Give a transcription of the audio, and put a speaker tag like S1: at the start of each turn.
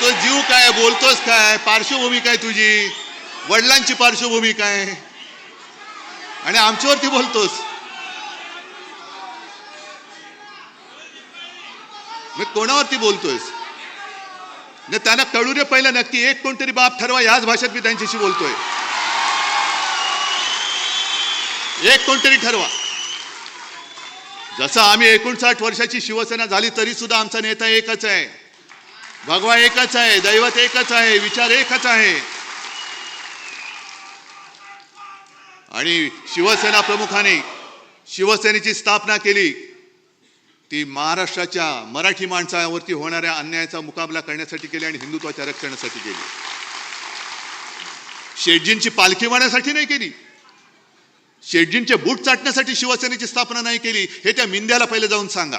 S1: तो जीव काय बोलतोस काय? पार्श्वभूमी काय तुझी? वडिलांची पार्श्वभूमी काय? आणि आमच्यावरती बोलतोस? मी कोणावरती बोलतोयस? त्यांना कळू दे पहिलं नक्की. एक कोणतरी बाप ठरवा याच भाषेत मी त्यांच्याशी बोलतोय. एक कोणतरी ठरवा. जसं आम्ही एकोणसाठ वर्षाची शिवसेना झाली तरी सुद्धा आमचा नेता एकच आहे. भगवा एकच आहे दैवत एकच आहे विचार एकच आहे. आणि शिवसेना प्रमुखाने शिवसेनेची स्थापना केली. ती महाराष्ट्राच्या मराठी माणसावरती होणाऱ्या अन्यायाचा मुकाबला करण्यासाठी केली आणि हिंदुत्वाच्या रक्षणासाठी केली. शेटजींची पालखी वाहण्यासाठी नाही केली. शेटजींचे बूट चाटण्यासाठी शिवसेनेची स्थापना नाही केली. हे त्या मिंद्याला पहिले जाऊन सांगा.